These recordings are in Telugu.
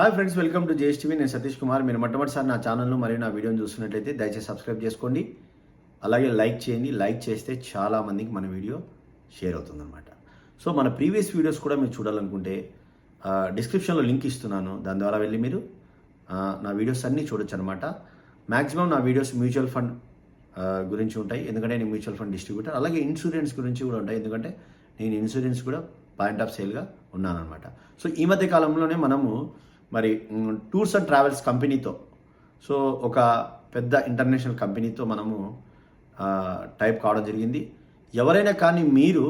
Hi friends welcome to JS TV నేను సతీష్ కుమార్. మీరు మొట్టమొదటిసారి నా ఛానల్ను మరియు నా వీడియోని చూస్తున్నట్లయితే దయచేసి సబ్స్క్రైబ్ చేసుకోండి. అలాగే లైక్ చేయండి. లైక్ చేస్తే చాలా మందికి మన వీడియో షేర్ అవుతుందన్నమాట. సో మన ప్రీవియస్ వీడియోస్ కూడా మీరు చూడాలనుకుంటే డిస్క్రిప్షన్లో లింక్ ఇస్తున్నాను. దాని ద్వారా వెళ్ళి మీరు నా వీడియోస్ అన్నీ చూడొచ్చు అనమాట మ్యాక్సిమం నా వీడియోస్ మ్యూచువల్ ఫండ్ గురించి ఉంటాయి. ఎందుకంటే నేను మ్యూచువల్ ఫండ్ డిస్ట్రిబ్యూటర్ అలాగే ఇన్సూరెన్స్ గురించి కూడా ఉంటాయి. ఎందుకంటే నేను ఇన్సూరెన్స్ కూడా పాయింట్ ఆఫ్ సేల్గా ఉన్నానన్నమాట. సో ఈ మధ్య కాలంలోనే మనము మరి టూర్స్ అండ్ ట్రావెల్స్ కంపెనీతో. సో ఒక పెద్ద ఇంటర్నేషనల్ కంపెనీతో మనము టైప్ కావడం జరిగింది. ఎవరైనా కానీ మీరు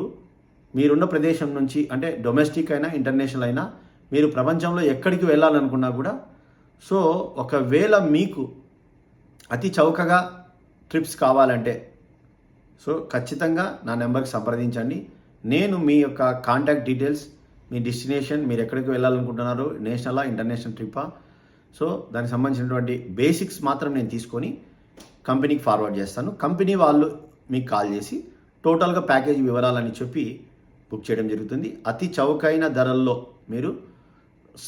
మీరున్న ప్రదేశం నుంచి అంటే డొమెస్టిక్ అయినా ఇంటర్నేషనల్ అయినా మీరు ప్రపంచంలో ఎక్కడికి వెళ్ళాలనుకున్నా కూడా సో ఒకవేళ మీకు అతి చౌకగా ట్రిప్స్ కావాలంటే సో ఖచ్చితంగా నా నెంబర్కి సంప్రదించండి. నేను మీ యొక్క కాంటాక్ట్ డీటెయిల్స్ మీ డెస్టినేషన్ మీరు ఎక్కడికి వెళ్ళాలనుకుంటున్నారు నేషనలా ఇంటర్నేషనల్ ట్రిప్పా సో దానికి సంబంధించినటువంటి బేసిక్స్ మాత్రం నేను తీసుకొని కంపెనీకి ఫార్వర్డ్ చేస్తాను. కంపెనీ వాళ్ళు మీకు కాల్ చేసి టోటల్గా ప్యాకేజ్ వివరాలని చెప్పి బుక్ చేయడం జరుగుతుంది. అతి చౌకైన ధరల్లో మీరు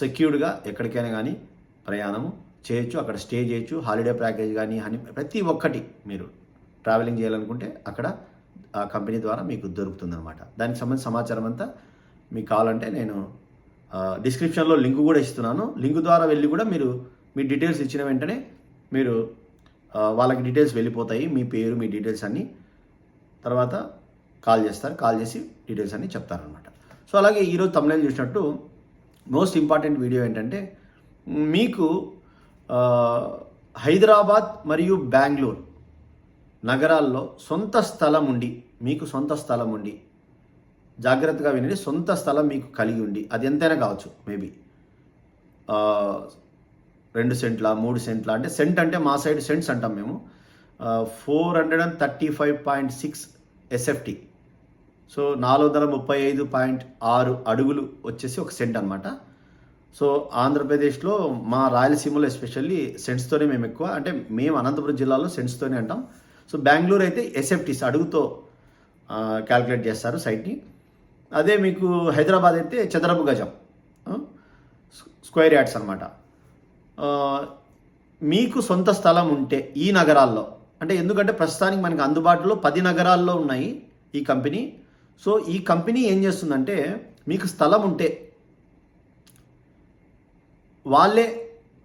సెక్యూర్డ్గా ఎక్కడికైనా కానీ ప్రయాణం చేయొచ్చు అక్కడ స్టే చేయొచ్చు. హాలిడే ప్యాకేజ్ కానీ హనీ ప్రతి ఒక్కటి మీరు ట్రావెలింగ్ చేయాలనుకుంటే అక్కడ ఆ కంపెనీ ద్వారా మీకు దొరుకుతుందన్నమాట. దానికి సంబంధించిన సమాచారం అంతా మీకు కావాలంటే నేను డిస్క్రిప్షన్లో లింక్ కూడా ఇస్తున్నాను. లింక్ ద్వారా వెళ్ళి కూడా మీరు మీ డీటెయిల్స్ ఇచ్చిన వెంటనే మీరు వాళ్ళకి డీటెయిల్స్ వెళ్ళిపోతాయి. మీ పేరు మీ డీటెయిల్స్ అన్నీ. తర్వాత కాల్ చేస్తారు. కాల్ చేసి డీటెయిల్స్ అన్నీ చెప్తారనమాట సో అలాగే ఈరోజు తమిళ చూసినట్టు మోస్ట్ ఇంపార్టెంట్ వీడియో ఏంటంటే మీకు హైదరాబాద్ మరియు బెంగళూరు నగరాల్లో సొంత స్థలం ఉండి మీకు సొంత స్థలం ఉండి జాగ్రత్తగా వినండి. సొంత స్థలం మీకు కలిగి ఉండి అది ఎంతైనా కావచ్చు మేబీ రెండు సెంట్ల మూడు సెంట్ల అంటే సెంట్ అంటే మా సైడ్ సెంట్స్ అంటాం మేము. Four hundred and thirty five point six SFT so నాలుగు వందల ముప్పై ఐదు పాయింట్ ఆరు అడుగులు వచ్చేసి ఒక సెంట్ అనమాట సో ఆంధ్రప్రదేశ్లో మా రాయలసీమలో ఎస్పెషల్లీ సెంట్స్తోనే మేము ఎక్కువ అంటే మేము అనంతపురం జిల్లాలో సెంట్స్తోనే అంటాం. సో బెంగళూరు అయితే ఎస్ఎఫ్టీస్ అడుగుతో క్యాల్కులేట్ చేస్తారు సైట్ని. అదే మీకు హైదరాబాద్ అయితే చదరపు గజం స్క్వేర్ యార్డ్స్ అనమాట మీకు సొంత స్థలం ఉంటే ఈ నగరాల్లో అంటే ఎందుకంటే ప్రస్తుతానికి మనకి అందుబాటులో పది నగరాల్లో ఉన్నాయి ఈ కంపెనీ. సో ఈ కంపెనీ ఏం చేస్తుందంటే మీకు స్థలం ఉంటే వాళ్ళే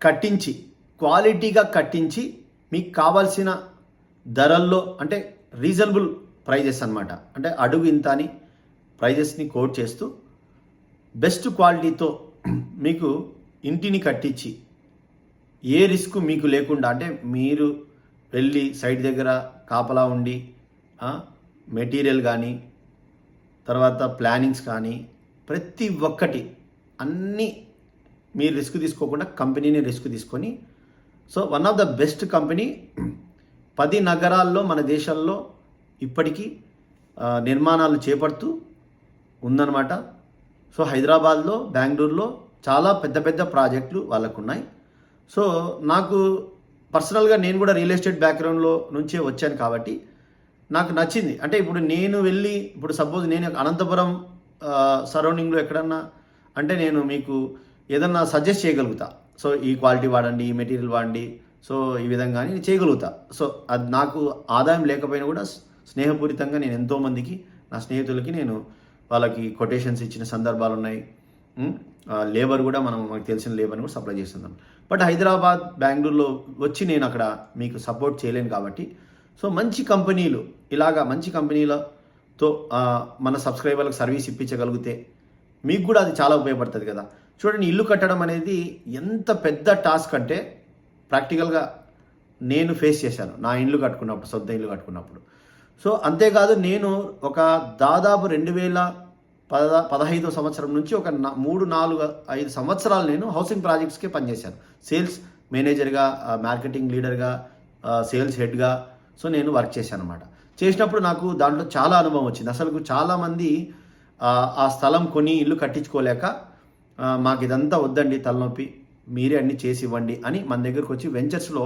కట్టించి క్వాలిటీగా కట్టించి మీకు కావాల్సిన ధరల్లో అంటే రీజనబుల్ ప్రైజెస్ అన్నమాట. అంటే అడుగు ఇంత అని ప్రైజెస్ని కోట్ చేస్తూ బెస్ట్ క్వాలిటీతో మీకు ఇంటిని కట్టించి ఏ రిస్క్ మీకు లేకుండా అంటే మీరు వెళ్ళి సైట్ దగ్గర కాపలా ఉండి మెటీరియల్ కానీ తర్వాత ప్లానింగ్స్ కానీ ప్రతి ఒక్కటి అన్నీ మీరు రిస్క్ తీసుకోకుండా కంపెనీని రిస్క్ తీసుకొని so one of the best company పది నగరాల్లో మన దేశంలో ఇప్పటికీ నిర్మాణాలు చేపడుతూ ఉందన్నమాట. సో హైదరాబాద్లో బెంగళూరులో చాలా పెద్ద పెద్ద ప్రాజెక్టులు వాళ్ళకు ఉన్నాయి సో నాకు పర్సనల్గా నేను కూడా రియల్ ఎస్టేట్ బ్యాక్గ్రౌండ్లో నుంచే వచ్చాను కాబట్టి నాకు నచ్చింది. అంటే ఇప్పుడు నేను వెళ్ళి ఇప్పుడు సపోజ్ నేను అనంతపురం సరౌండింగ్లో ఎక్కడన్నా అంటే నేను మీకు ఏదన్నా సజెస్ట్ చేయగలుగుతా. సో ఈ క్వాలిటీ వాడండి ఈ మెటీరియల్ వాడండి సో ఈ విధంగా నేను చేయగలుగుతా. సో అది నాకు ఆదాయం లేకపోయినా కూడా స్నేహపూరితంగా నేను ఎంతోమందికి నా స్నేహితులకి నేను వాళ్ళకి కొటేషన్స్ ఇచ్చిన సందర్భాలు ఉన్నాయి. ఆ, లేబర్ కూడా మనం మనకు తెలిసిన లేబర్ని కూడా సప్లై చేస్తున్నాం బట్ హైదరాబాద్ బెంగళూరులో వచ్చి నేను అక్కడ మీకు సపోర్ట్ చేయలేను కాబట్టి సో మంచి కంపెనీలు ఇలాగా మంచి కంపెనీలతో మన సబ్స్క్రైబర్లకు సర్వీస్ ఇప్పించగలిగితే మీకు కూడా అది చాలా ఉపయోగపడుతుంది కదా. చూడండి ఇల్లు కట్టడం అనేది ఎంత పెద్ద టాస్క్ అంటే ప్రాక్టికల్గా నేను ఫేస్ చేశాను. నా ఇల్లు కట్టుకున్నప్పుడు సొంత ఇల్లు కట్టుకున్నప్పుడు. సో అంతేకాదు నేను ఒక దాదాపు రెండు వేల పద పదహైదో సంవత్సరం నుంచి ఒక మూడు నాలుగు ఐదు సంవత్సరాలు నేను హౌసింగ్ ప్రాజెక్ట్స్కే పనిచేశాను. సేల్స్ మేనేజర్గా మార్కెటింగ్ లీడర్గా సేల్స్ హెడ్గా సో నేను వర్క్ చేశాను అనమాట చేసినప్పుడు నాకు దాంట్లో చాలా అనుభవం వచ్చింది. అసలు చాలామంది ఆ, స్థలం కొని ఇల్లు కట్టించుకోలేక మాకు ఇదంతా వద్దండి తలనొప్పి మీరే అన్ని చేసి ఇవ్వండి అని మన దగ్గరకు వచ్చి వెంచర్స్లో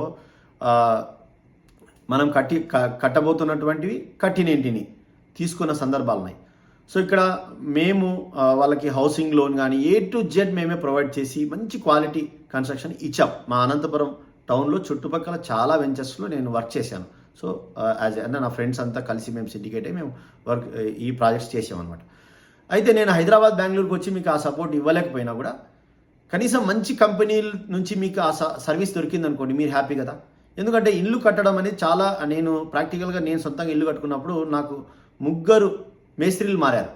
మనం కట్టి కట్టబోతున్నటువంటివి కట్టినేంటిని తీసుకున్న సందర్భాలు ఉన్నాయి సో ఇక్కడ మేము వాళ్ళకి హౌసింగ్ లోన్ కానీ ఏ టు జెడ్ మేమే ప్రొవైడ్ చేసి మంచి క్వాలిటీ కన్స్ట్రక్షన్ ఇచ్చాం. మా అనంతపురం టౌన్లో చుట్టుపక్కల చాలా వెంచర్స్లో నేను వర్క్ చేశాను. సో యాజ్ అంటే నా ఫ్రెండ్స్ అంతా కలిసి మేము సిండికేట్ అయ్యి మేము వర్క్ ఈ ప్రాజెక్ట్స్ చేసామన్నమాట అయితే నేను హైదరాబాద్ బెంగళూరుకి వచ్చి మీకు ఆ సపోర్ట్ ఇవ్వలేకపోయినా కూడా కనీసం మంచి కంపెనీల నుంచి మీకు ఆ సర్వీస్ దొరికిందనుకోండి మీరు హ్యాపీ కదా? ఎందుకంటే ఇల్లు కట్టడం అనేది చాలా నేను ప్రాక్టికల్గా నేను సొంతంగా ఇల్లు కట్టుకున్నప్పుడు నాకు ముగ్గురు మేస్త్రీలు మారారు.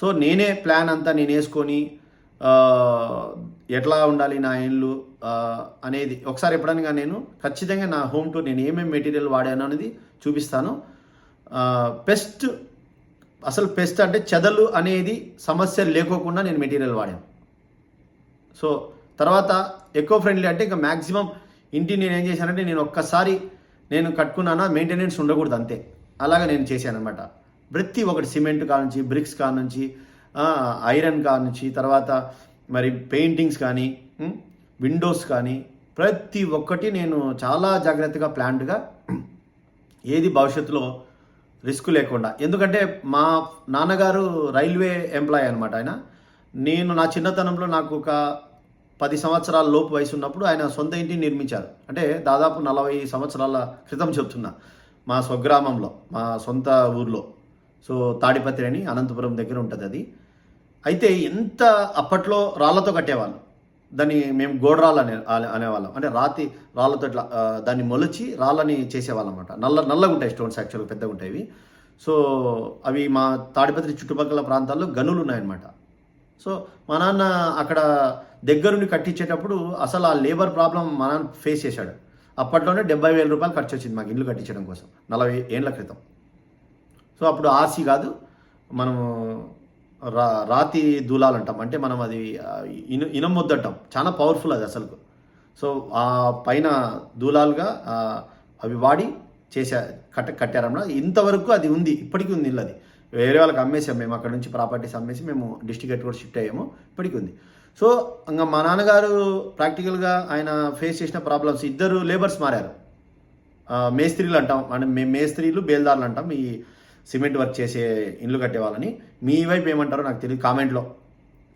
సో నేనే ప్లాన్ అంతా నేను వేసుకొని ఎట్లా ఉండాలి నా ఇల్లు అనేది ఒకసారి ఎప్పుడైనా నేను ఖచ్చితంగా నా హోమ్ టూర్ నేను ఏమేమి మెటీరియల్ వాడాను అనేది చూపిస్తాను. పెస్ట్ అసలు పెస్ట్ అంటే చెదలు అనేది సమస్య లేకోకుండా నేను మెటీరియల్ వాడాను. సో తర్వాత ఎకో ఫ్రెండ్లీ అంటే ఇంకా మ్యాక్సిమం ఇంటి నేను ఏం చేశానంటే నేను ఒక్కసారి నేను కట్టుకున్నానా మెయింటెనెన్స్ ఉండకూడదు అంతే. అలాగా నేను చేశాను అనమాట ప్రతి ఒకటి సిమెంట్ కానుంచి బ్రిక్స్ కానుంచి ఐరన్ కానుంచి తర్వాత మరి పెయింటింగ్స్ కానీ విండోస్ కానీ ప్రతి ఒక్కటి నేను చాలా జాగ్రత్తగా ప్లాంట్గా ఏది భవిష్యత్తులో రిస్క్ లేకుండా. ఎందుకంటే మా నాన్నగారు రైల్వే ఎంప్లాయ్ అనమాట ఆయన. నేను నా చిన్నతనంలో నాకు ఒక పది సంవత్సరాల లోపు వయసు ఉన్నప్పుడు ఆయన సొంత ఇంటిని నిర్మించారు. అంటే దాదాపు నలభై సంవత్సరాల క్రితం చెప్తున్నా మా స్వగ్రామంలో మా సొంత ఊర్లో. సో తాడిపత్రి అని అనంతపురం దగ్గర ఉంటుంది అది. అయితే ఎంత అప్పట్లో రాళ్ళతో కట్టేవాళ్ళు? దాన్ని మేము గోడరాళ్ళు అనే అనేవాళ్ళం. అంటే రాతి రాళ్ళతో ఇట్లా దాన్ని మొలిచి రాళ్ళని చేసేవాళ్ళం అనమాట నల్ల నల్లగా ఉంటాయి స్టోన్స్ యాక్చువల్గా పెద్దగా ఉంటాయి సో అవి మా తాడిపత్రి చుట్టుపక్కల ప్రాంతాల్లో గనులు ఉన్నాయన్నమాట. సో మా నాన్న అక్కడ దగ్గరుండి కట్టించేటప్పుడు అసలు ఆ లేబర్ ప్రాబ్లం మన ఫేస్ చేశాడు. అప్పట్లోనే డెబ్బై వేల రూపాయలు ఖర్చు వచ్చింది మాకు ఇల్లు కట్టించడం కోసం నలభై ఏళ్ళ క్రితం. సో అప్పుడు ఆర్సీ కాదు మనము రా రాతి దూలాలు అంటాం అంటే మనం అది ఇను ఇనం ముద్ద చాలా పవర్ఫుల్ అది అసలు సో ఆ పైన దూలాలుగా అవి వాడి చేసా కట్ట కట్టారమ్మ. ఇంతవరకు అది ఉంది ఇప్పటికీ ఉంది ఇల్లు అది. వేరే వాళ్ళకి అమ్మేసాం మేము అక్కడ నుంచి ప్రాపర్టీస్ అమ్మేసి మేము డిస్ట్రిక్ట్ హెడ్ కూడా షిఫ్ట్ అయ్యాము ఇప్పటికీ ఉంది. సో ఇంకా మా నాన్నగారు ప్రాక్టికల్గా ఆయన ఫేస్ చేసిన ప్రాబ్లమ్స్ ఇద్దరు లేబర్స్ మారారు. మేస్త్రీలు అంటాం అంటే మేము మేస్త్రీలు బేల్దారులు అంటాం ఈ సిమెంట్ వర్క్ చేసే ఇండ్లు కట్టే వాళ్ళని. మీ వైపు ఏమంటారో నాకు తెలియదు కామెంట్లో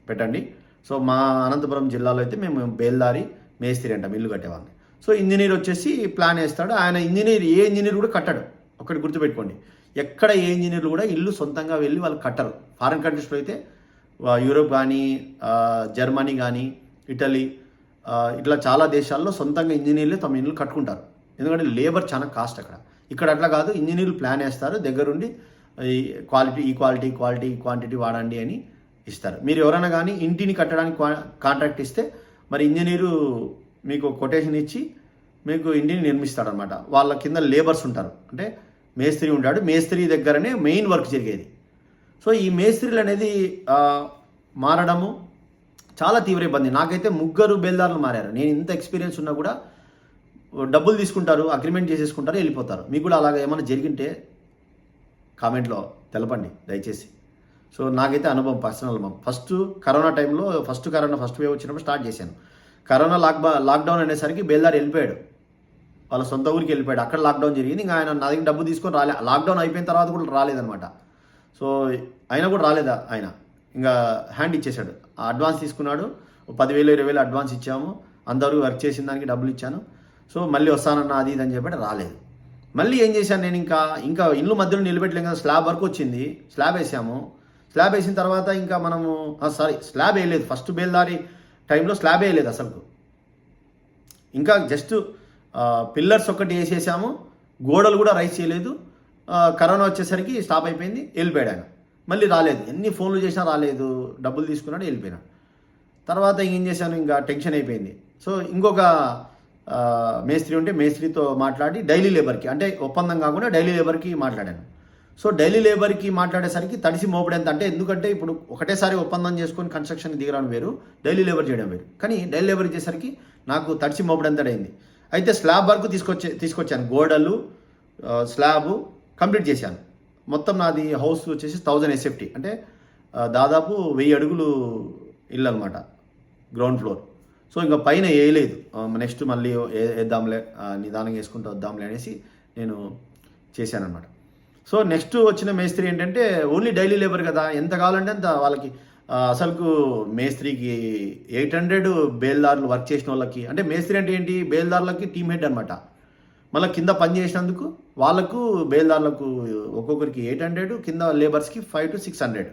పెట్టండి. సో మా అనంతపురం జిల్లాలో అయితే మేము బేల్దారి మేస్త్రి అంటాం ఇల్లు కట్టేవాళ్ళని సో ఇంజనీర్ వచ్చేసి ప్లాన్ వేస్తాడు. ఆయన ఇంజనీర్ ఏ ఇంజనీర్ కూడా కట్టడు. ఒకటి గుర్తుపెట్టుకోండి. ఎక్కడ ఏ ఇంజనీర్లు కూడా ఇల్లు సొంతంగా వెళ్ళి వాళ్ళు కట్టరు. ఫారిన్ కంట్రీస్లో అయితే యూరోప్ కానీ జర్మనీ కానీ ఇటలీ ఇట్లా చాలా దేశాల్లో సొంతంగా ఇంజనీర్లు తమ ఇల్లు కట్టుకుంటారు. ఎందుకంటే లేబర్ చాలా కాస్ట్ అక్కడ. ఇక్కడ అట్లా కాదు ఇంజనీర్లు ప్లాన్ వేస్తారు దగ్గరుండి ఈ క్వాలిటీ ఈ క్వాలిటీ క్వాలిటీ క్వాంటిటీ వాడండి అని ఇస్తారు. మీరు ఎవరైనా కానీ ఇంటిని కట్టడానికి కాంట్రాక్ట్ ఇస్తే మరి ఇంజనీరు మీకు కొటేషన్ ఇచ్చి మీకు ఇంటిని నిర్మిస్తాడనమాట వాళ్ళ కింద లేబర్స్ ఉంటారు. అంటే మేస్త్రి ఉంటాడు. మేస్త్రి దగ్గరనే మెయిన్ వర్క్ జరిగేది. సో ఈ మేస్త్రీలు అనేది మారడము చాలా తీవ్ర ఇబ్బంది. నాకైతే ముగ్గురు బేల్దారులు మారారు. నేను ఇంత ఎక్స్పీరియన్స్ ఉన్నా కూడా డబ్బులు తీసుకుంటారు అగ్రిమెంట్ చేసేసుకుంటారు వెళ్ళిపోతారు. మీకు కూడా అలాగ ఏమైనా జరిగింటే కామెంట్లో తెలపండి దయచేసి. సో నాకైతే అనుభవం పర్సనల్ అనుభవం. ఫస్ట్ కరోనా టైంలో ఫస్ట్ కరోనా ఫస్ట్ వేవ్ వచ్చినప్పుడు స్టార్ట్ చేశాను. కరోనా లాక్ లాక్డౌన్ అనేసరికి బేల్దారు వెళ్ళిపోయాడు. వాళ్ళ సొంత ఊరికి వెళ్ళిపోయాడు. అక్కడ లాక్డౌన్ జరిగింది. ఇంకా ఆయన నా దగ్గర డబ్బు తీసుకొని రాలే. లాక్డౌన్ అయిపోయిన తర్వాత కూడా రాలేదనమాట సో అయినా కూడా రాలేదా ఆయన? ఇంకా హ్యాండ్ ఇచ్చేశాడు. ఆ అడ్వాన్స్ తీసుకున్నాడు. పదివేలు ఇరవై వేలు అడ్వాన్స్ ఇచ్చాము. అందరూ వర్క్ చేసిన దానికి డబ్బులు ఇచ్చాను. సో మళ్ళీ వస్తానన్న అది ఇది అని చెప్పి రాలేదు. మళ్ళీ ఏం చేశాను నేను ఇంకా? ఇంకా ఇల్లు మధ్యలో నిలబెట్టలేం కదా స్లాబ్ వరకు వచ్చింది. స్లాబ్ వేసాము. స్లాబ్ వేసిన తర్వాత ఇంకా మనము సారీ స్లాబ్ వేయలేదు. ఫస్ట్ బేల్దారి టైంలో స్లాబ్ వేయలేదు అసలు ఇంకా జస్ట్ పిల్లర్స్ ఒక్కటి వేసేసాము. గోడలు కూడా రైస్ చేయలేదు. కరోనా వచ్చేసరికి స్టాప్ అయిపోయింది వెళ్ళిపోయాడు ఆయన. మళ్ళీ రాలేదు. ఎన్ని ఫోన్లు చేసినా రాలేదు. డబ్బులు తీసుకున్నాడు వెళ్ళిపోయినాడు తర్వాత ఇంకేం చేశాను? ఇంకా టెన్షన్ అయిపోయింది. సో ఇంకొక మేస్త్రి ఉంటే మేస్త్రితో మాట్లాడి డైలీ లేబర్కి అంటే ఒప్పందం కాకుండా డైలీ లేబర్కి మాట్లాడాను. సో డైలీ లేబర్కి మాట్లాడేసరికి తడిసి మోపడేంత అంటే ఎందుకంటే ఇప్పుడు ఒకటేసారి ఒప్పందం చేసుకొని కన్స్ట్రక్షన్ దిగడం వేరు డైలీ లేబర్ చేయడం వేరు. కానీ డైలీ లేబర్ ఇచ్చేసరికి నాకు తడిసి మోపడెంతడైంది అయితే స్లాబ్ వరకు తీసుకొచ్చే తీసుకొచ్చాను. గోడలు స్లాబు కంప్లీట్ చేశాను. మొత్తం నాది హౌస్ వచ్చేసి థౌజండ్ ఎస్ఎఫ్టీ అంటే దాదాపు వెయ్యి అడుగులు ఇల్లు అనమాట గ్రౌండ్ ఫ్లోర్ సో ఇంకా పైన వేయలేదు. నెక్స్ట్ మళ్ళీ ఏ- వేద్దాంలే నిదానంగా వేసుకుంటూ వద్దాంలే అనేసి నేను చేశానమాట సో నెక్స్ట్ వచ్చిన మేస్త్రి ఏంటంటే ఓన్లీ డైలీ లేబర్ కదా. ఎంత కావాలంటే అంత వాళ్ళకి అసలుకు మేస్త్రికి ఎయిట్ హండ్రెడ్ బేల్దారులు వర్క్ చేసిన వాళ్ళకి అంటే మేస్త్రి అంటే ఏంటి? బేల్దారులకి టీమ్ హెడ్ అనమాట మళ్ళీ కింద పని చేసినందుకు వాళ్ళకు బేల్దారులకు ఒక్కొక్కరికి ఎయిట్ హండ్రెడ్ కింద లేబర్స్కి five to six hundred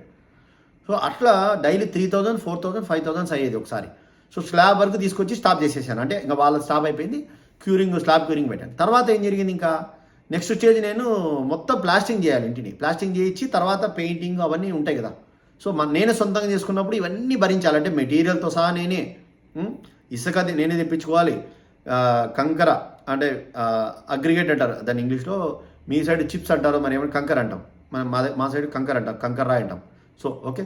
so అట్లా daily three thousand four thousand five thousands అయ్యేది ఒకసారి. సో స్లాబ్ వరకు తీసుకొచ్చి స్టాప్ చేసేసాను. అంటే ఇంకా వాళ్ళ స్టాప్ అయిపోయింది. క్యూరింగ్ స్లాబ్ క్యూరింగ్ పెట్టాను. తర్వాత ఏం జరిగింది ఇంకా? నెక్స్ట్ స్టేజ్ నేను మొత్తం ప్లాస్టింగ్ చేయాలి ఇంటిని. ప్లాస్టింగ్ చేయించి తర్వాత పెయింటింగ్ అవన్నీ ఉంటాయి కదా. సో మన నేనే సొంతంగా చేసుకున్నప్పుడు ఇవన్నీ భరించాలంటే మెటీరియల్తో సహా నేనే ఇసుక నేనే తెప్పించుకోవాలి. కంకర అంటే అగ్రిగేట్ అంటారు. దాన్ని ఇంగ్లీష్లో మీ సైడ్ చిప్స్ అంటారు మనం ఏమైనా కంకర అంటాం. మనం మా మా సైడ్ కంకర అంటాం కంకర అంటాం. So okay?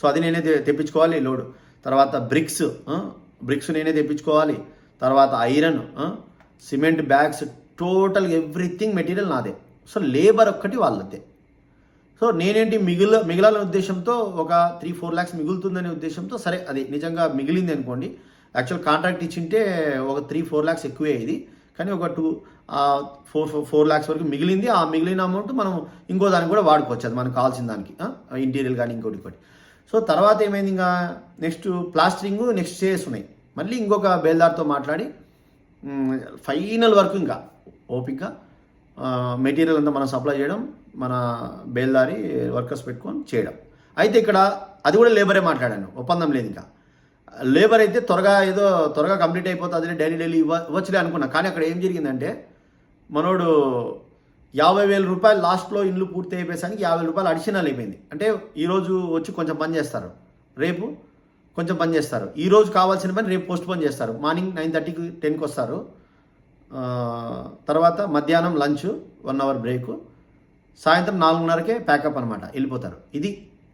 సో అది నేనే తెప్పించుకోవాలి లోడ్. తర్వాత బ్రిక్స్ బ్రిక్స్ నేనే తెప్పించుకోవాలి. తర్వాత iron cement bags total everything material నాదే. సో లేబర్ ఒక్కటి వాళ్ళదే. సో నేనేంటి మిగిల మిగిలాలనే ఉద్దేశంతో ఒక త్రీ ఫోర్ ల్యాక్స్ మిగులుతుందనే ఉద్దేశంతో సరే అది నిజంగా మిగిలింది అనుకోండి యాక్చువల్ కాంట్రాక్ట్ ఇచ్చింటే ఒక త్రీ ఫోర్ ల్యాక్స్ ఎక్కువే ఇది. కానీ ఒక టూ ఫోర్ ఫోర్ ల్యాక్స్ వరకు మిగిలింది. ఆ మిగిలిన అమౌంట్ మనం ఇంకో దానికి కూడా వాడుకోవచ్చు. అది మనకు కావాల్సిన దానికి ఇంటీరియర్ కానీ ఇంకోటి ఇంకోటి. సో తర్వాత ఏమైంది ఇంకా? నెక్స్ట్ ప్లాస్టరింగ్ నెక్స్ట్ స్టేజ్ ఉన్నాయి. మళ్ళీ ఇంకొక బేల్దార్తో మాట్లాడి ఫైనల్ వర్క్ ఇంకా ఓపిక మెటీరియల్ అంతా మనం సప్లై చేయడం మన బేల్దారి వర్కర్స్ పెట్టుకొని చేయడం. అయితే ఇక్కడ అది కూడా లేబరే మాట్లాడాను. ఒప్పందం లేదు ఇంకా. లేబర్ అయితే త్వరగా ఏదో త్వరగా కంప్లీట్ అయిపోతుంది డైలీ డైలీ ఇవ్వ ఇవ్వచ్చులే అనుకున్నా. కానీ అక్కడ ఏం జరిగిందంటే మనోడు యాభై వేల రూపాయలు లాస్ట్లో ఇల్లు పూర్తి అయిపోయేసరికి యాభై రూపాయలు అడిషనల్ అయిపోయింది. అంటే ఈరోజు వచ్చి కొంచెం పని చేస్తారు. రేపు కొంచెం పని చేస్తారు. ఈ రోజు కావాల్సిన పని రేపు పోస్ట్ పోన్ చేస్తారు. మార్నింగ్ నైన్ థర్టీకి టెన్కి వస్తారు. తర్వాత మధ్యాహ్నం లంచ్ వన్ అవర్ బ్రేక్. సాయంత్రం నాలుగున్నరకే ప్యాకప్ అనమాట వెళ్ళిపోతారు. ఇది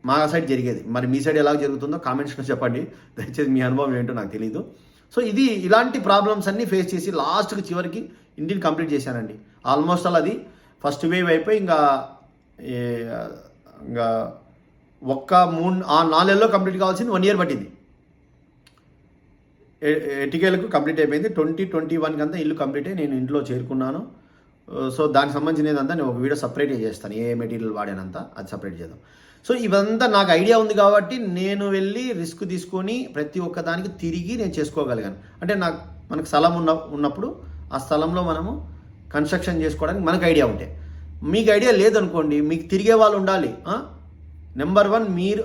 మా సైడ్ జరిగేది. మరి మీ సైడ్ ఎలా జరుగుతుందో కామెంట్స్లో చెప్పండి. దయచేసి మీ అనుభవం ఏంటో నాకు తెలియదు సో ఇది ఇలాంటి ప్రాబ్లమ్స్ అన్నీ ఫేస్ చేసి లాస్ట్కి చివరికి ఇంటిని కంప్లీట్ చేశానండి. ఆల్మోస్ట్ అలా అది ఫస్ట్ వేవ్ అయిపోయి ఇంకా ఇంకా ఒక్క మూడు ఆ నాలుగేళ్ళలో కంప్లీట్ కావాల్సింది వన్ ఇయర్ పట్టింది. ఎ- ఎటికేలకు కంప్లీట్ అయిపోయింది. ట్వంటీ ట్వంటీ వన్కి అంతా ఇల్లు కంప్లీట్ అయ్యి నేను ఇంట్లో చేరుకున్నాను. Uh, సో దానికి సంబంధించినదంతా నేను ఒక వీడియో సపరేట్ చేస్తాను. ఏ మెటీరియల్ వాడానంతా అది సపరేట్ చేద్దాం. సో ఇవంతా నాకు ఐడియా ఉంది కాబట్టి నేను వెళ్ళి రిస్క్ తీసుకొని ప్రతి ఒక్క దానికి తిరిగి నేను చేసుకోగలిగాను. అంటే నాకు మనకు స్థలం ఉన్న ఉన్నప్పుడు ఆ స్థలంలో మనము కన్స్ట్రక్షన్ చేసుకోవడానికి మనకు ఐడియా ఉంటే. మీకు ఐడియా లేదనుకోండి మీకు తిరిగే వాళ్ళు ఉండాలి. నెంబర్ వన్ మీరు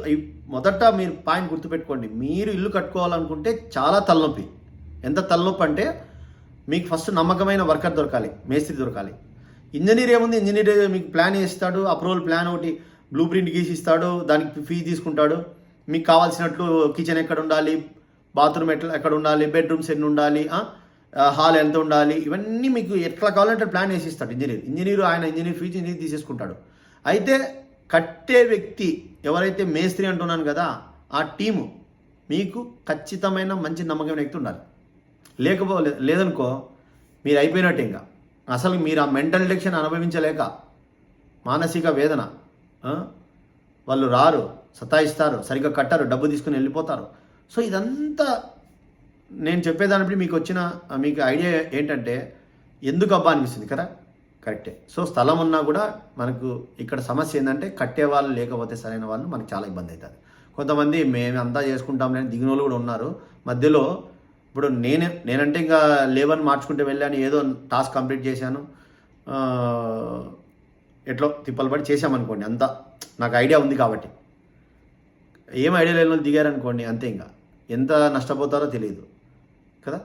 మొదట మీరు పాయింట్ గుర్తుపెట్టుకోండి. మీరు ఇల్లు కట్టుకోవాలనుకుంటే చాలా తలనొప్పి. ఎంత తలనొప్పి అంటే మీకు ఫస్ట్ నమ్మకమైన వర్కర్ దొరకాలి మేస్త్రి దొరకాలి. ఇంజనీర్ ఏముంది? ఇంజనీర్ మీకు ప్లాన్ ఇస్తాడు అప్రూవల్ ప్లాన్ ఒకటి బ్లూ ప్రింట్ గీసి ఇస్తాడు దానికి ఫీ తీసుకుంటాడు. మీకు కావాల్సినట్లు కిచెన్ ఎక్కడ ఉండాలి బాత్రూమ్ ఎట్లా ఎక్కడ ఉండాలి బెడ్రూమ్స్ ఎన్ని ఉండాలి హాల్ ఎంత ఉండాలి ఇవన్నీ మీకు ఎట్లా కావాలంటే ప్లాన్ వేసి ఇస్తాడు ఇంజనీర్ ఇంజనీర్ ఆయన ఇంజనీర్ ఫీజు ఇంజనీర్ తీసేసుకుంటాడు. అయితే కట్టే వ్యక్తి ఎవరైతే మేస్త్రి అంటున్నాను కదా ఆ టీము మీకు ఖచ్చితమైన మంచి నమ్మకమైన వ్యక్తి ఉండాలి. లేకపో లేదనుకో మీరు అయిపోయినట్టు ఇంకా. అసలు మీరు ఆ మెంటల్ డెక్షన్ అనుభవించలేక మానసిక వేదన వాళ్ళు రారు సతాయిస్తారు సరిగ్గా కట్టరు డబ్బు తీసుకుని వెళ్ళిపోతారు. సో ఇదంతా నేను చెప్పేదాన్ని మీకు వచ్చిన మీకు ఐడియా ఏంటంటే ఎందుకు అబ్బా అనిపిస్తుంది కదా? కరెక్టే. సో స్థలం ఉన్నా కూడా మనకు ఇక్కడ సమస్య ఏంటంటే కట్టే వాళ్ళు లేకపోతే సరైన వాళ్ళు మనకు చాలా ఇబ్బంది అవుతుంది కొంతమంది మేము అంతా చేసుకుంటాం లేని దిగినోళ్ళు కూడా ఉన్నారు. మధ్యలో ఇప్పుడు నేనే నేనంటే ఇంకా లేబర్ మార్చుకుంటూ వెళ్ళాను ఏదో టాస్క్ కంప్లీట్ చేశాను. ఎట్లో తిప్పలు పడి చేసామనుకోండి అంతా నాకు ఐడియా ఉంది కాబట్టి. ఏం ఐడియా లేని వాళ్ళు దిగారనుకోండి అంతే ఇంకా. ఎంత నష్టపోతారో తెలియదు కదా?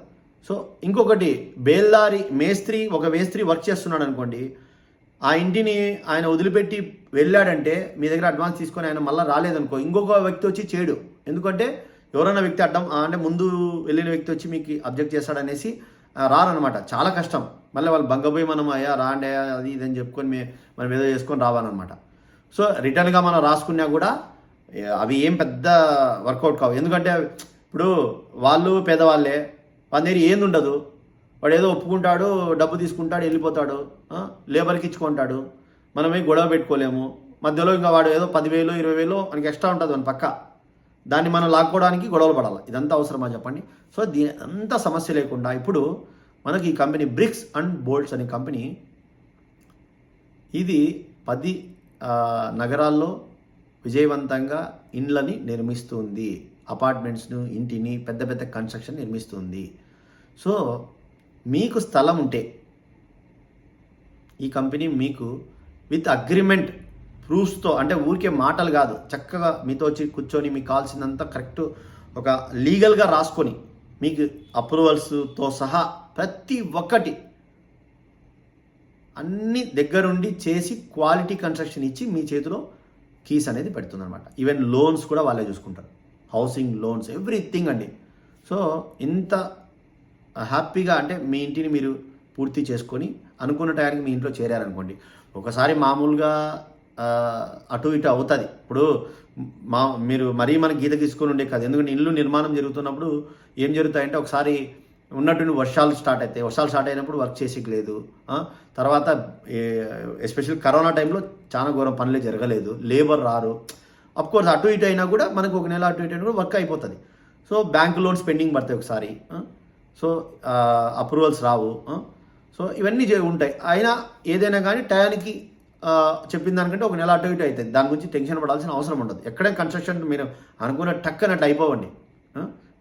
సో ఇంకొకటి బేల్దారి మేస్త్రి ఒక మేస్త్రి వర్క్ చేస్తున్నాడు అనుకోండి ఆ ఇంటిని ఆయన వదిలిపెట్టి వెళ్ళాడంటే మీ దగ్గర అడ్వాన్స్ తీసుకొని ఆయన మళ్ళీ రాలేదనుకో ఇంకొక వ్యక్తి వచ్చి చేయడు ఎందుకంటే ఎవరైనా వ్యక్తి అడ్డం అంటే ముందు వెళ్ళిన వ్యక్తి వచ్చి మీకు అబ్జెక్ట్ చేస్తాడనేసి రారనమాట. చాలా కష్టం. మళ్ళీ వాళ్ళు బంగపోయి మనం అయ్యా రాండే అది ఇది అని చెప్పుకొని మే- మనం ఏదో చేసుకొని రావాలన్నమాట. సో రిటర్న్గా మనం రాసుకున్నా కూడా అవి ఏం పెద్ద వర్కౌట్ కావు. ఎందుకంటే ఇప్పుడు వాళ్ళు పేదవాళ్ళే వాళ్ళ దగ్గర ఏంది ఉండదు. వాడు ఏదో ఒప్పుకుంటాడు డబ్బు తీసుకుంటాడు వెళ్ళిపోతాడు లేబర్కి ఇచ్చుకుంటాడు. మనమే గొడవ పెట్టుకోలేము. మధ్యలో ఇంకా వాడు ఏదో పదివేలు ఇరవై వేలు మనకి ఎక్స్ట్రా ఉంటుంది మన పక్క. దాన్ని మనం లాక్కోవడానికి గొడవలు పడాలి. ఇదంతా అవసరమా చెప్పండి? సో దీని అంత సమస్య లేకుండా ఇప్పుడు మనకి ఈ కంపెనీ బ్రిక్స్ అండ్ బోల్ట్స్ అనే కంపెనీ ఇది పది నగరాల్లో విజయవంతంగా ఇండ్లని నిర్మిస్తుంది. అపార్ట్మెంట్స్ను ఇంటిని పెద్ద పెద్ద కన్స్ట్రక్షన్ నిర్మిస్తుంది. సో మీకు స్థలం ఉంటే ఈ కంపెనీ మీకు విత్ అగ్రిమెంట్ ప్రూఫ్స్తో అంటే ఊరికే మాటలు కాదు చక్కగా మీతో వచ్చి కూర్చొని మీకు కావాల్సినంత కరెక్ట్ ఒక లీగల్గా రాసుకొని మీకు అప్రూవల్స్తో సహా ప్రతి ఒక్కటి అన్ని దగ్గరుండి చేసి క్వాలిటీ కన్స్ట్రక్షన్ ఇచ్చి మీ చేతిలో కీస్ అనేది పెడుతుంది అనమాట ఈవెన్ లోన్స్ కూడా వాళ్ళే చూసుకుంటారు. హౌసింగ్ లోన్స్ ఎవ్రీథింగ్ అండి. సో ఇంత హ్యాపీగా అంటే మీ ఇంటిని మీరు పూర్తి చేసుకొని అనుకున్న టయానికి మీ ఇంట్లో చేరారనుకోండి. ఒకసారి మామూలుగా అటు ఇటు అవుతుంది. ఇప్పుడు మా మీరు మరీ మన గీత తీసుకుని ఉండే కాదు. ఎందుకంటే ఇల్లు నిర్మాణం జరుగుతున్నప్పుడు ఏం జరుగుతాయంటే ఒకసారి ఉన్నటువంటి వర్షాలు స్టార్ట్ అవుతాయి వర్షాలు స్టార్ట్ అయినప్పుడు వర్క్ చేసేకి లేదు తర్వాత ఎస్పెషల్ కరోనా టైంలో చాలా ఘోరం పనులే జరగలేదు. లేబర్ రారు. అఫ్ కోర్స్ అటు ఇటు అయినా కూడా మనకు ఒక నెల అటు ఇటు అయినా కూడా వర్క్ అయిపోతుంది. సో బ్యాంక్ లోన్స్ పెండింగ్ పడతాయి ఒకసారి. సో అప్రూవల్స్ రావు. సో ఇవన్నీ ఉంటాయి అయినా ఏదైనా కానీ టయానికి చెప్పిన దానికంటే ఒక నెల అటు ఇటు అవుతుంది. దాని గురించి టెన్షన్ పడాల్సిన అవసరం ఉండదు. ఎక్కడే కన్స్ట్రక్షన్ మీరు అనుకున్న టక్ అన్నట్టు అయిపోవండి.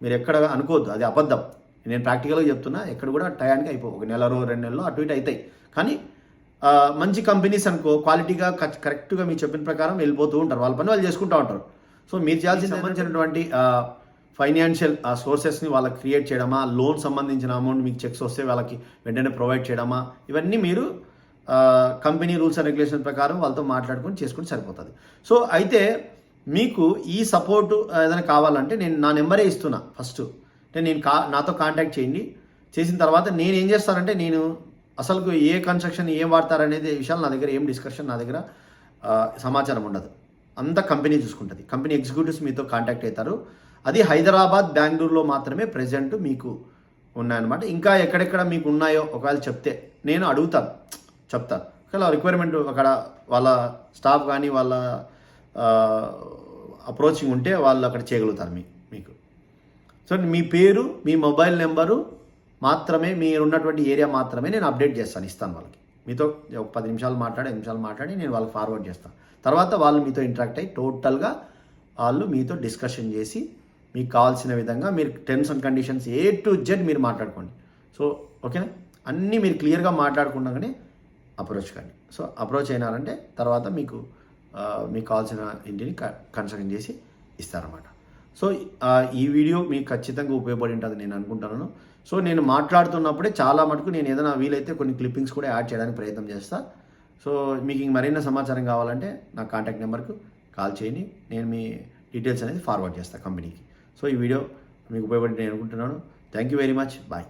మీరు ఎక్కడ అనుకోవద్దు. అది అబద్ధం. నేను ప్రాక్టికల్గా చెప్తున్నా ఎక్కడ కూడా టయానికి అయిపోవు. ఒక నెల రెండు నెలలు అటు ఇటు అవుతాయి. కానీ మంచి కంపెనీస్ అనుకో క్వాలిటీగా కరెక్ట్గా మీరు చెప్పిన ప్రకారం వెళ్ళిపోతూ ఉంటారు. వాళ్ళ పని వాళ్ళు చేసుకుంటూ ఉంటారు. సో మీరు చేయాల్సిన సంబంధించినటువంటి ఫైనాన్షియల్ సోర్సెస్ని వాళ్ళకి క్రియేట్ చేయడమా? లోన్ సంబంధించిన అమౌంట్ మీకు చెక్స్ వస్తే వాళ్ళకి వెంటనే ప్రొవైడ్ చేయడమా? ఇవన్నీ మీరు కంపెనీ రూల్స్ అండ్ రెగ్యులేషన్ ప్రకారం వాళ్ళతో మాట్లాడుకొని చేసుకుని సరిపోతుంది. సో అయితే మీకు ఈ సపోర్టు ఏదైనా కావాలంటే నేను నా నెంబరే ఇస్తున్నా ఫస్ట్. అంటే నేను కా నాతో కాంటాక్ట్ చేయండి. చేసిన తర్వాత నేను ఏం చేస్తానంటే నేను అసలు ఏ కన్స్ట్రక్షన్ ఏం వాడతారనేది విషయాలు నా దగ్గర ఏం డిస్కషన్ నా దగ్గర సమాచారం ఉండదు. అంతా కంపెనీ చూసుకుంటుంది. కంపెనీ ఎగ్జిక్యూటివ్స్ మీతో కాంటాక్ట్ అవుతారు అది హైదరాబాద్ బెంగళూరులో మాత్రమే ప్రజెంట్ మీకు ఉన్నాయన్నమాట. ఇంకా ఎక్కడెక్కడ మీకు ఉన్నాయో ఒకవేళ చెప్తే నేను అడుగుతాను. చెప్తా. ఒకవేళ రిక్వైర్మెంట్ అక్కడ వాళ్ళ స్టాఫ్ కానీ వాళ్ళ అప్రోచింగ్ ఉంటే వాళ్ళు అక్కడ చేయగలుగుతారు మీ మీకు. సో మీ పేరు మీ మొబైల్ నెంబరు మాత్రమే మీరు ఉన్నటువంటి ఏరియా మాత్రమే నేను అప్డేట్ చేస్తాను ఇస్తాను వాళ్ళకి. మీతో ఒక పది నిమిషాలు మాట్లాడి ఐదు నిమిషాలు మాట్లాడి నేను వాళ్ళకి ఫార్వర్డ్ చేస్తాను తర్వాత వాళ్ళు మీతో ఇంటరాక్ట్ అయ్యి టోటల్గా వాళ్ళు మీతో డిస్కషన్ చేసి మీకు కావాల్సిన విధంగా మీరు terms and conditions A to Z మీరు మాట్లాడుకోండి. సో ఓకేనా అన్నీ మీరు క్లియర్గా మాట్లాడుకున్నాకనే అప్రోచ్ కండి. సో అప్రోచ్ అయినారంటే తర్వాత మీకు మీకు కావాల్సిన ఇంటిని కన్స్ట్రక్షన్ చేసి ఇస్తారన్నమాట. సో ఈ వీడియో మీకు ఖచ్చితంగా ఉపయోగపడి ఉంటుంది నేను అనుకుంటున్నాను సో నేను మాట్లాడుతున్నప్పుడే చాలా మటుకు నేను ఏదైనా వీలైతే కొన్ని క్లిప్పింగ్స్ కూడా యాడ్ చేయడానికి ప్రయత్నం చేస్తా. సో మీకు మరిన్న సమాచారం కావాలంటే నా కాంటాక్ట్ నెంబర్కు కాల్ చేయండి. నేను మీ డీటెయిల్స్ అనేది ఫార్వర్డ్ చేస్తాను కంపెనీకి. సో ఈ వీడియో మీకు ఉపయోగపడి నేను అనుకుంటున్నాను. Thank you very much. Bye.